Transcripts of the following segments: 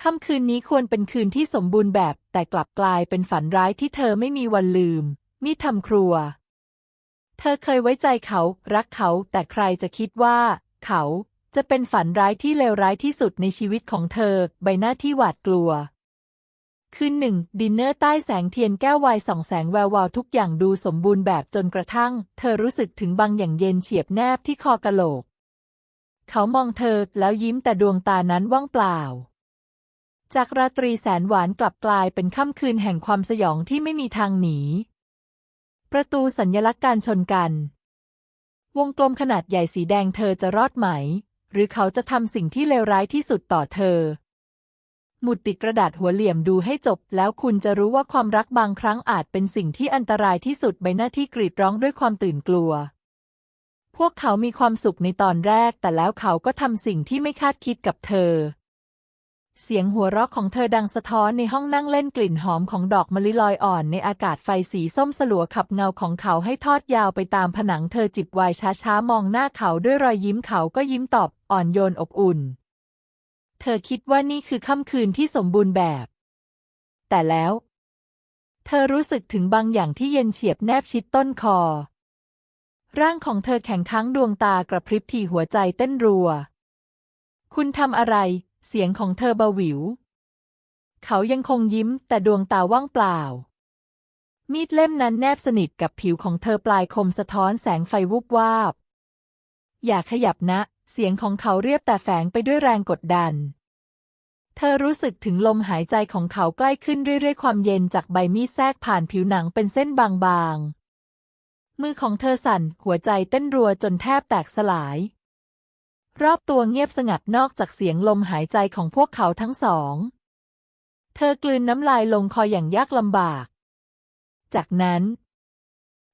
ค่ำคืนนี้ควรเป็นคืนที่สมบูรณ์แบบ แต่กลับกลายเป็นฝันร้ายที่เธอไม่มีวันลืม มีทำครัว เธอเคยไว้ใจเขา รักเขา แต่ใครจะคิดว่า เขาจะเป็นฝันร้ายที่เลวร้ายที่สุดในชีวิตของเธอ ใบหน้าที่หวาดกลัว คืนหนึ่ง ดินเนอร์ใต้แสงเทียนแก้ววายส่องแสงแวววาวทุกอย่างดูสมบูรณ์แบบจนกระทั่ง เธอรู้สึกถึงบางอย่างเย็นเฉียบแนบที่คอกะโหลก เขามองเธอแล้วยิ้มแต่ดวงตานั้นว่างเปล่า จากราตรีแสนหวานกลับกลายเป็นค่ำคืนแห่งความสยองที่ไม่มีทางหนี ประตูสัญญลักษณ์การชนกัน วงกลมขนาดใหญ่สีแดงเธอจะรอดไหม หรือเขาจะทำสิ่งที่เลวร้ายที่สุดต่อเธอ หมุดติดกระดาษหัวเหลี่ยมดูให้จบ แล้วคุณจะรู้ว่าความรักบางครั้งอาจเป็นสิ่งที่อันตรายที่สุดใบหน้าที่กรีดร้องด้วยความตื่นกลัวพวกเขามีความสุขในตอนแรก แต่แล้วเขาก็ทำสิ่งที่ไม่คาดคิดกับเธอ เสียงหัวเราะของเธอดังสะท้อนในห้องนั่งเล่นกลิ่นหอมของดอกมะลิลอยอ่อนในอากาศไฟสีส้มสลัวขับเงาของเขาให้ทอดยาวไปตามผนังเธอจิบไวน์ช้าๆ มองหน้าเขาด้วยรอยยิ้มเขาก็ยิ้มตอบอ่อนโยนอบอุ่น เธอคิดว่านี่คือค่ำคืนที่สมบูรณ์แบบ แต่แล้ว เธอรู้สึกถึงบางอย่างที่เย็นเฉียบแนบชิดต้นคอ ร่างของเธอแข็งค้างดวงตากระพริบทีหัวใจเต้นรัว คุณทำอะไร เสียงของเธอเบาหวิว เขายังคงยิ้มแต่ดวงตาว่างเปล่า มีดเล่มนั้นแนบสนิทกับผิวของเธอปลายคมสะท้อนแสงไฟวุบวาบ อย่าขยับนะ เสียงของเขาเรียบแต่แฝงไปด้วยแรงกดดัน เธอรู้สึกถึงลมหายใจของเขาใกล้ขึ้นเรื่อยๆ ความเย็นจากใบมีดแทรกผ่านผิวหนังเป็นเส้นบางๆ มือของเธอสั่นหัวใจเต้นรัวจนแทบแตกสลาย รอบตัวเงียบสงัดนอกจากเสียงลมหายใจของพวกเขาทั้งสอง เธอกลืนน้ำลายลงคออย่างยากลำบาก จากนั้น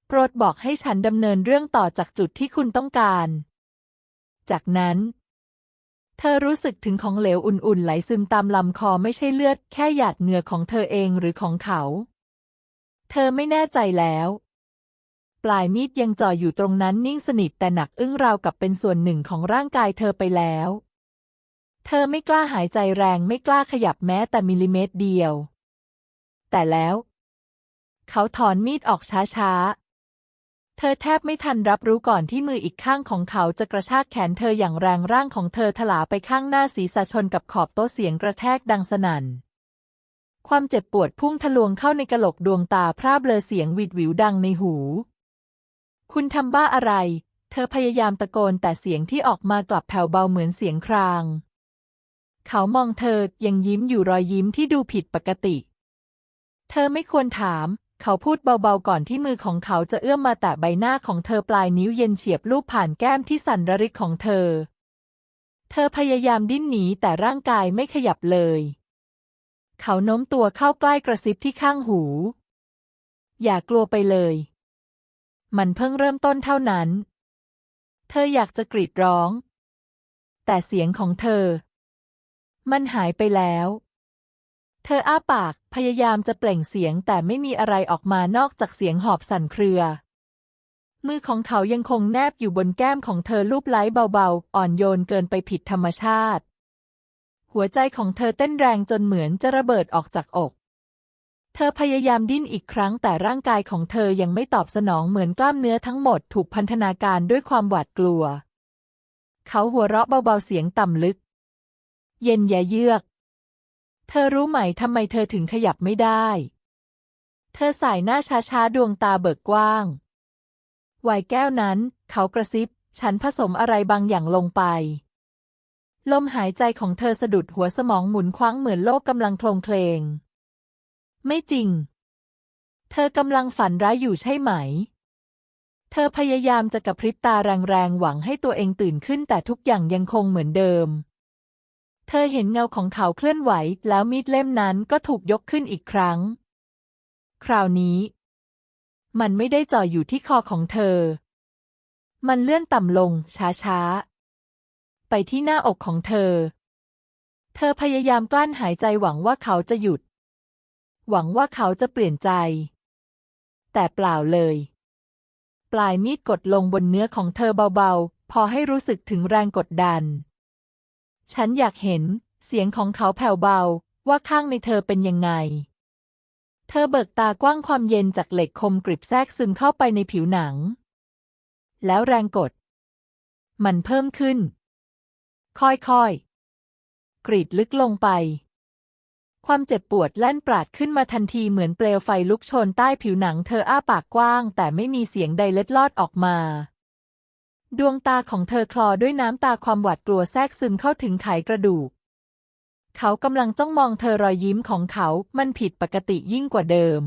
โปรดบอกให้ฉันดำเนินเรื่องต่อจากจุดที่คุณต้องการ จากนั้น เธอรู้สึกถึงของเหลวอุ่นๆ ไหลซึมตามลำคอไม่ใช่เลือด แค่หยาดเหงื่อของเธอเองหรือของเขา เธอไม่แน่ใจแล้ว ปลายมีดยังจ่ออยู่ตรงนั้นนิ่งสนิทแต่หนักอึ้งราวกับเป็นส่วนหนึ่งของร่างกายเธอไปแล้ว เธอไม่กล้าหายใจแรงไม่กล้าขยับแม้แต่มิลลิเมตรเดียว แต่แล้ว เขาถอนมีดออกช้าๆ เธอแทบไม่ทันรับรู้ก่อนที่มืออีกข้างของเขาจะกระชากแขนเธออย่างแรงร่างของเธอถลาไปข้างหน้าศีรษะชนกับขอบโต๊ะเสียงกระแทกดังสนั่นความเจ็บปวดพุ่งทะลวงเข้าในกะโหลกดวงตาพร่าเบลอเสียงหวิดหวิวดังในหู คุณทำบ้าอะไร เธอพยายามตะโกนแต่เสียงที่ออกมากลับแผ่วเบาเหมือนเสียงคราง เขามองเธอยังยิ้มอยู่รอยยิ้มที่ดูผิดปกติ เธอไม่ควรถาม เขาพูดเบาๆก่อนที่มือของเขาจะเอื้อมมาแตะใบหน้าของเธอปลายนิ้วเย็นเฉียบลูบผ่านแก้มที่สั่นระริกของเธอ เธอพยายามดิ้นหนีแต่ร่างกายไม่ขยับเลย เขาโน้มตัวเข้าใกล้กระซิบที่ข้างหู อย่ากลัวไปเลย มันเพิ่งเริ่มต้นเท่านั้น เธออยากจะกรีดร้อง แต่เสียงของเธอ มันหายไปแล้ว เธออ้าปากพยายามจะเปล่งเสียงแต่ไม่มีอะไรออกมานอกจากเสียงหอบสั่นเครือ มือของเขายังคงแนบอยู่บนแก้มของเธอลูบไล้เบาๆ อ่อนโยนเกินไปผิดธรรมชาติ หัวใจของเธอเต้นแรงจนเหมือนจะระเบิดออกจากอก เธอพยายามดิ้นอีกครั้งแต่ร่างกายของเธอยังไม่ตอบสนองเหมือนกล้ามเนื้อทั้งหมดถูกพันธนาการด้วยความหวาดกลัว เขาหัวเราะเบาๆเสียงต่ำลึก เย็นแยเยือก เธอรู้ไหมทำไมเธอถึงขยับไม่ได้ เธอสายหน้าช้าๆ ดวงตาเบิกกว้างไวน์แก้วนั้น เขากระซิบ ฉันผสมอะไรบางอย่างลงไป ลมหายใจของเธอสะดุดหัวสมองหมุนคว้างเหมือนโลกกำลังโคลงเคลง ไม่จริง เธอกำลังฝันร้ายอยู่ใช่ไหม เธอพยายามจะกระพริบตาแรงๆ หวังให้ตัวเองตื่นขึ้นแต่ทุกอย่างยังคงเหมือนเดิม เธอเห็นเงาของเขาเคลื่อนไหว แล้วมีดเล่มนั้นก็ถูกยกขึ้นอีกครั้ง คราวนี้ มันไม่ได้จ่ออยู่ที่คอของเธอ มันเลื่อนต่ำลง ช้าๆ ไปที่หน้าอกของเธอ เธอพยายามกลั้นหายใจหวังว่าเขาจะหยุด หวังว่าเขาจะเปลี่ยนใจ แต่เปล่าเลย ปลายมีดกดลงบนเนื้อของเธอเบาๆ พอให้รู้สึกถึงแรงกดดัน ฉันอยากเห็นเสียงของเขาแผ่วเบาว่าข้างในเธอเป็นยังไง เธอเบิกตากว้างความเย็นจากเหล็กคมกริบแทรกซึมเข้าไปในผิวหนัง แล้วแรงกด มันเพิ่มขึ้น ค่อยๆ กรีดลึกลงไป ความเจ็บปวดแล่นปราดขึ้นมาทันทีเหมือนเปลวไฟลุกโชนใต้ผิวหนังเธออ้าปากกว้าง แต่ไม่มีเสียงใดเล็ดลอดออกมา ดวงตาของเธอคลอด้วยน้ำตาความหวาดกลัวแทรกซึมเข้าถึงไขกระดูก เขากำลังจ้องมองเธอรอยยิ้มของเขา มันผิดปกติยิ่งกว่าเดิม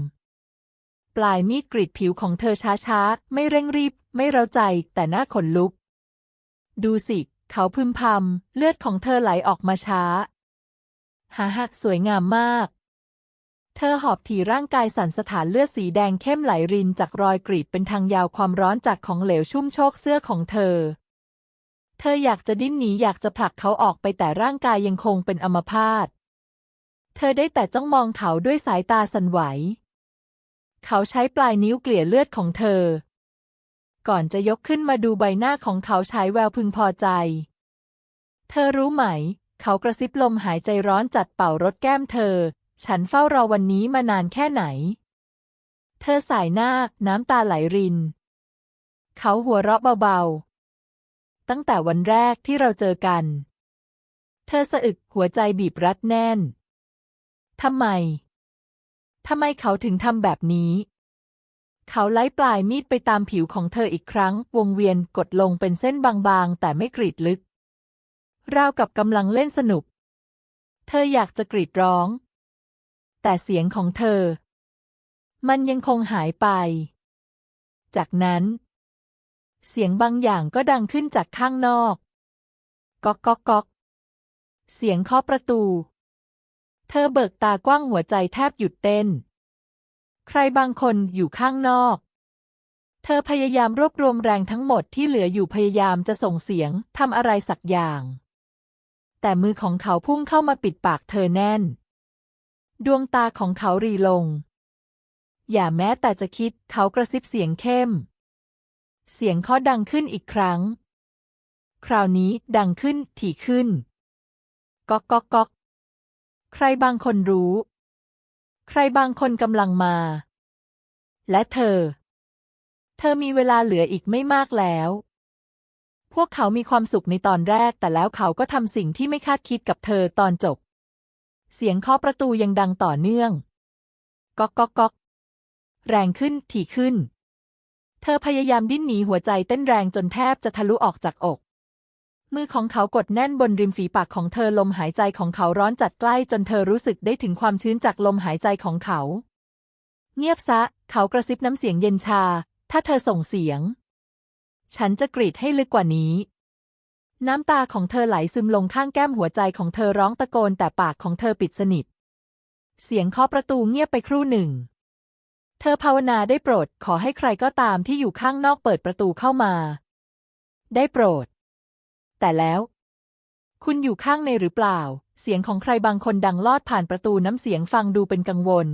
ปลายมีดกรีดผิวของเธอช้าๆ ไม่เร่งรีบ ไม่เร้าใจ แต่หน้าขนลุก ดูสิ เขาพึมพำเลือดของเธอไหลออกมาช้า หาหักสวยงามมาก เธอหอบถี่ร่างกายสั่นสถานเลือดสีแดงเข้มไหลรินจากรอยกรีดเป็นทางยาวความร้อนจากของเหลวชุ่มโชกเสื้อของเธอ เธออยากจะดิ้นหนีอยากจะผลักเขาออกไปแต่ร่างกายยังคงเป็นอัมพาต เธอได้แต่จ้องมองเขาด้วยสายตาสั่นไหว เขาใช้ปลายนิ้วเกลี่ยเลือดของเธอ ก่อนจะยกขึ้นมาดูใบหน้าของเขาใช้แววพึงพอใจ เธอรู้ไหม เขากระซิบลมหายใจร้อนจัดเป่ารถแก้มเธอ ฉันเฝ้ารอวันนี้มานานแค่ไหน เธอสายหน้าน้ำตาไหลริน เขาหัวเราะเบาๆ ตั้งแต่วันแรกที่เราเจอกัน เธอสะอึกหัวใจบีบรัดแน่น ทำไม ทำไมเขาถึงทำแบบนี้ เขาไล่ปลายมีดไปตามผิวของเธออีกครั้ง วงเวียนกดลงเป็นเส้นบางๆ แต่ไม่กรีดลึก ราวกับกำลังเล่นสนุก เธออยากจะกรีดร้อง แต่เสียงของเธอ มันยังคงหายไป จากนั้น เสียงบางอย่างก็ดังขึ้นจากข้างนอก ก๊อกก๊อกก๊อก เสียงเคาะประตู เธอเบิกตากว้างหัวใจแทบหยุดเต้น ใครบางคนอยู่ข้างนอก เธอพยายามรวบรวมแรงทั้งหมดที่เหลืออยู่พยายามจะส่งเสียงทำอะไรสักอย่าง แต่มือของเขาพุ่งเข้ามาปิดปากเธอแน่น ดวงตาของเขารีลง อย่าแม้แต่จะคิดเขากระซิบเสียงเข้ม เสียงเคาดังขึ้นอีกครั้ง คราวนี้ดังขึ้นถี่ขึ้น ก๊อกก๊อกก๊อกใครบางคนรู้ ใครบางคนกำลังมา และเธอ เธอมีเวลาเหลืออีกไม่มากแล้ว พวกเขามีความสุขในตอนแรก แต่แล้วเขาก็ทำสิ่งที่ไม่คาดคิดกับเธอตอนจบ เสียงเคาะประตูยังดังต่อเนื่อง ก๊อกก๊อกก๊อกแรงขึ้น ถี่ขึ้น เธอพยายามดิ้นหนีหัวใจเต้นแรงจนแทบจะทะลุออกจากอก มือของเขากดแน่นบนริมฝีปากของเธอลมหายใจของเขาร้อนจัดใกล้จนเธอรู้สึกได้ถึงความชื้นจากลมหายใจของเขา เงียบซะ เขากระซิบน้ำเสียงเย็นชา ถ้าเธอส่งเสียง ฉันจะกรีดให้ลึกกว่านี้ น้ำตาของเธอไหลซึมลงข้างแก้มหัวใจของเธอร้องตะโกนแต่ปากของเธอปิดสนิท เสียงเคาะประตูเงียบไปครู่หนึ่ง เธอภาวนาได้โปรดขอให้ใครก็ตามที่อยู่ข้างนอกเปิดประตูเข้ามา ได้โปรด แต่แล้ว คุณอยู่ข้างในหรือเปล่า เสียงของใครบางคนดังลอดผ่านประตูน้ำเสียงฟังดูเป็นกังวล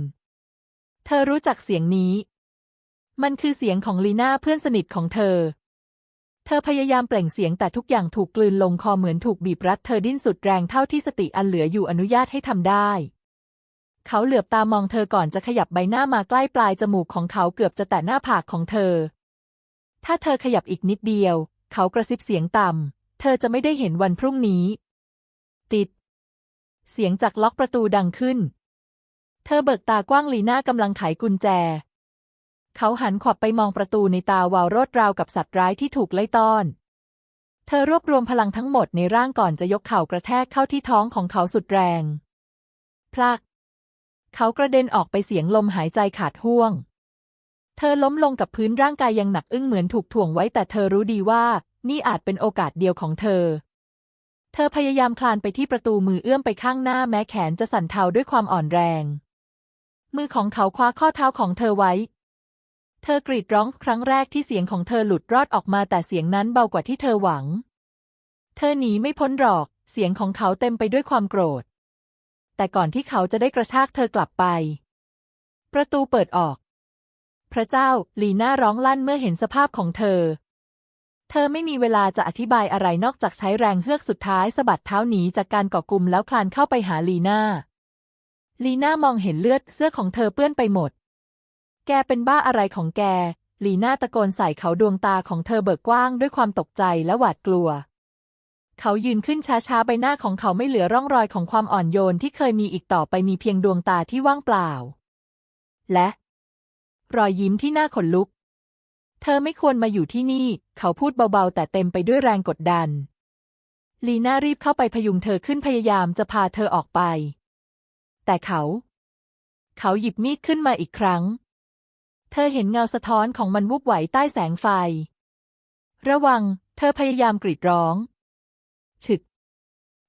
เธอรู้จักเสียงนี้มันคือเสียงของลีน่าเพื่อนสนิทของเธอ เธอพยายามเปล่งเสียงแต่ทุกอย่างถูกกลืนลงคอเหมือนถูกบีบรัดเธอดิ้นสุดแรงเท่าที่สติอันเหลืออยู่อนุญาตให้ทำได้ เขาเหลือบตามองเธอก่อนจะขยับใบหน้ามาใกล้ปลายจมูกของเขาเกือบจะแตะหน้าผากของเธอ ถ้าเธอขยับอีกนิดเดียว เขากระซิบเสียงต่ำ เธอจะไม่ได้เห็นวันพรุ่งนี้ ติด เสียงจากล็อกประตูดังขึ้น เธอเบิกตากว้างลีน่ากำลังไขกุญแจ เขาหันขวับไปมองประตูในตาวาวโรดราวกับสัตว์ร้ายที่ถูกไล่ต้อน เธอรวบรวมพลังทั้งหมดในร่างก่อนจะยกเข่ากระแทกเข้าที่ท้องของเขาสุดแรง พลัก เขากระเด็นออกไปเสียงลมหายใจขาดห่วง เธอล้มลงกับพื้นร่างกายยังหนักอึ้งเหมือนถูกถ่วงไว้แต่เธอรู้ดีว่า นี่อาจเป็นโอกาสเดียวของเธอ เธอพยายามคลานไปที่ประตูมือเอื้อมไปข้างหน้าแม้แขนจะสั่นเทาด้วยความอ่อนแรง มือของเขาคว้าข้อเท้าของเธอไว้ เธอกรีดร้องครั้งแรกที่เสียงของเธอหลุดรอดออกมาแต่เสียงนั้นเบากว่าที่เธอหวัง เธอหนีไม่พ้นหรอก เสียงของเขาเต็มไปด้วยความโกรธ แต่ก่อนที่เขาจะได้กระชากเธอกลับไป ประตูเปิดออก พระเจ้า ลีน่าร้องลั่นเมื่อเห็นสภาพของเธอ เธอไม่มีเวลาจะอธิบายอะไรนอกจากใช้แรงเฮือกสุดท้ายสะบัดเท้าหนีจากการกาะกลุ่มแล้วคลานเข้าไปหาลีน่าลีน่ามองเห็นเลือดเสื้อของเธอเปื้อนไปหมด แกเป็นบ้าอะไรของแก ลีน่าตะโกนใส่เขาดวงตาของเธอเบิกกว้างด้วยความตกใจและหวาดกลัว เขายืนขึ้นช้าๆ ใบหน้าของเขาไม่เหลือร่องรอยของความอ่อนโยนที่เคยมีอีกต่อไปมีเพียงดวงตาที่ว่างเปล่า และ รอยยิ้มที่หน่าขนลุก เธอไม่ควรมาอยู่ที่นี่ เขาพูดเบาๆ แต่เต็มไปด้วยแรงกดดัน ลีน่ารีบเข้าไปพยุงเธอขึ้นพยายามจะพาเธอออกไป แต่เขา เขาหยิบมีดขึ้นมาอีกครั้ง เธอเห็นเงาสะท้อนของมันวุบไหวใต้แสงไฟ ระวัง เธอพยายามกรีดร้อง ฉึก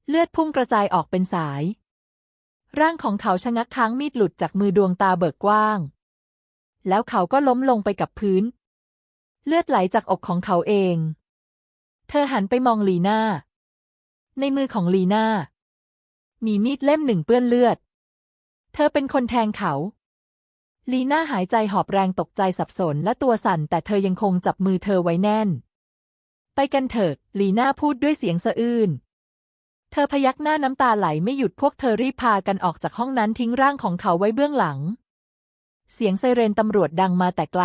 เลือดพุ่งกระจายออกเป็นสาย ร่างของเขาชะงักค้างมีดหลุดจากมือดวงตาเบิกกว้าง แล้วเขาก็ล้มลงไปกับพื้น เลือดไหลจากอกของเขาเอง เธอหันไปมองลีน่า ในมือของลีน่า มีมีดเล่มหนึ่งเปื้อนเลือด เธอเป็นคนแทงเขา ลีน่าหายใจหอบแรงตกใจสับสนและตัวสั่น แต่เธอยังคงจับมือเธอไว้แน่น ไปกันเถิดลีน่าพูดด้วยเสียงสะอื้นเธอพยักหน้าน้ำตาไหลไม่หยุดพวกเธอรีบพากันออกจากห้องนั้นทิ้งร่างของเขาไว้เบื้องหลัง เสียงไซเรนตำรวจดังมาแต่ไกล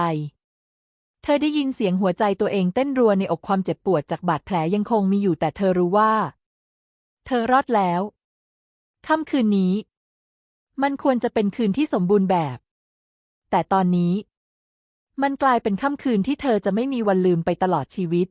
เธอได้ยินเสียงหัวใจตัวเองเต้นรัวในอกความเจ็บปวดจากบาดแผลยังคงมีอยู่แต่เธอรู้ว่า เธอรอดแล้วค่ำคืนนี้ มันควรจะเป็นคืนที่สมบูรณ์แบบ แต่ตอนนี้ มันกลายเป็นค่ำคืนที่เธอจะไม่มีวันลืมไปตลอดชีวิต